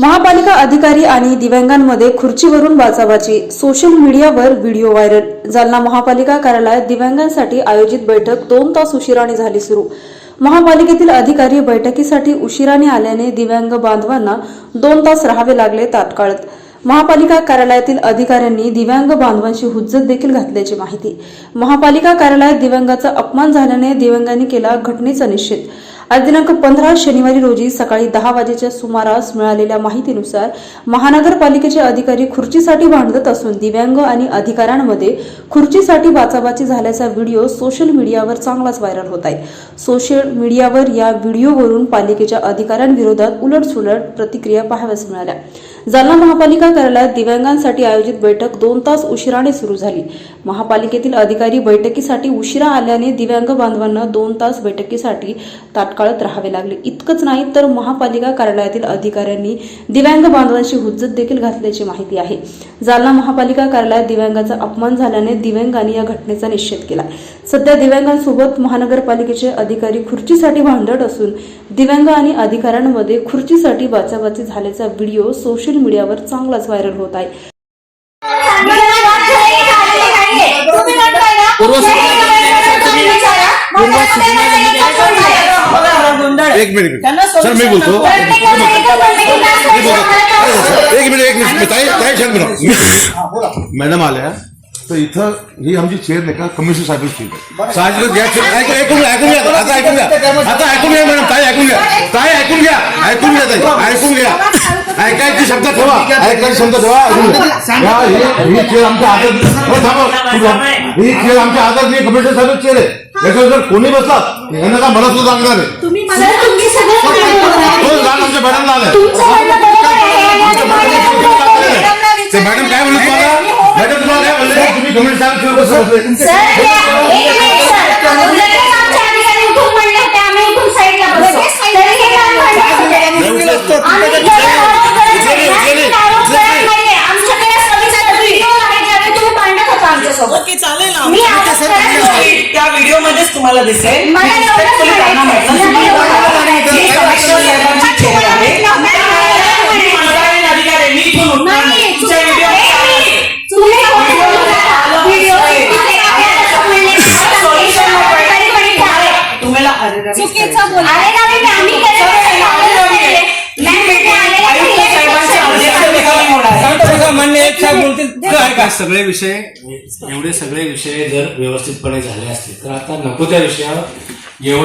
महापालिका अधिकारी आणि दिव्यांगांमध्ये खुर्चीवरून बाचाबाची सोशल मीडियावर व्हिडिओ व्हायरल जालना महापालिका कार्यालयात दिव्यांगांसाठी आयोजित बैठक दोन तास उशिराने झाली सुरू. महापालिकेतील अधिकारी बैठकीसाठी उशिराने आल्याने दिव्यांग बांधवांना दोन तास राहावे लागले तात्काळत महापालिका कार्यालयातील अधिकाऱ्यांनी दिव्यांग बांधवांशी हुज्जत देखील घातल्याची माहिती. महापालिका कार्यालयात दिव्यांगाचा अपमान झाल्याने दिव्यांगांनी केला घटनेचा निषेध. आज दिनांक पंधरा शनिवारी रोजी सकाळी दहा वाजेच्या सुमारास मिळालेल्या माहितीनुसार महानगरपालिकेचे अधिकारी खुर्चीसाठी भांडत असून दिव्यांग आणि अधिकाऱ्यांमध्ये खुर्चीसाठी बाचाबाची झाल्याचा व्हिडिओ सोशल मीडियावर चांगलाच व्हायरल होत आहे. सोशल मीडियावर या व्हिडिओवरून पालिकेच्या अधिकाऱ्यांविरोधात उलटसुलट प्रतिक्रिया पाहाव्यास मिळाल्या. जालना महापालिका कार्यालयात दिव्यांगांसाठी आयोजित बैठक दोन तास उशिराने सुरू झाली. महापालिकेतील अधिकारी बैठकीसाठी उशिरा आल्याने दिव्यांग बांधवांना दोन तास बैठकीसाठी तात्काळत राहावे लागले. इतकंच नाही तर महापालिका कार्यालयातील अधिकाऱ्यांनी दिव्यांग बांधवांची हुज्जत देखील घातल्याची माहिती आहे. जालना महापालिका कार्यालयात दिव्यांगाचा अपमान झाल्याने दिव्यांगांनी या घटनेचा निषेध केला. सध्या दिव्यांगांसोबत महानगरपालिकेचे अधिकारी खुर्चीसाठी भांडत असून दिव्यांग आणि अधिकाऱ्यांमध्ये खुर्चीसाठी बाचाबाची झाल्याचा व्हिडिओ सोशल मीडियावर चांगलाच व्हायरल होत आहे. एक मिनिट सर मी बोलतो. एक मिनिट एक मिनिट. मॅडम आल्या तर इथं ही आमची चेअर नाही का? कमिशनर साहेब साहेब ऐकून ऐकून घ्या ऐकून घ्या. आता ऐकून घ्या. आता ऐकून घ्या मॅडम. ताई ऐकून घ्या? ऐकून घ्या ऐकून घ्या ताई ऐकून घ्या. ऐकायची शब्द ठेवा. ऐकायची शब्द ठेवा. ऐकून घ्या. या ही ही चेअर आमच्या हातात हो, थांबा. ही चेअर आमच्या हातात नाही कमिशनर साहेब चेअर आहे. याच्यावर जर कोणी बसला यांना का मला सुद्धा सांगणार आहे? तुम्ही मला तुम्ही सगळं हो जाण आमच्या मॅडमला आलाय. ते मॅडम काय म्हणत तुम्हाला मॅडम तुम्हाला काय म्हणले तुम्ही सांगा किंवा कसं बसले सर एक मिनिट सर. उलटच आमचे अधिकारी उठून म्हणले होते आम्ही उठून साईडला बसलो तरी हे काय म्हणत होते आम्ही केवळ आरोप करत नाही आम्ही आरोप करत नाहीये आमच्याकडे सविस्तर व्हिडिओ आहे ज्यावेळी तुम्ही भांडत होता आमच्यासोबत ओके चालेल ना मी नाही. त्या व्हिडिओ मध्येच तुम्हाला दिसेल मला एवढंच Respectfully त्यांना म्हटलं, म्हणायचं. तुम्ही ही एक साहेब बोलतील का? सगळे विषय एवढे सगळे विषय जर व्यवस्थितपणे झाले असतील तर आता नको त्या विषयावर एवढा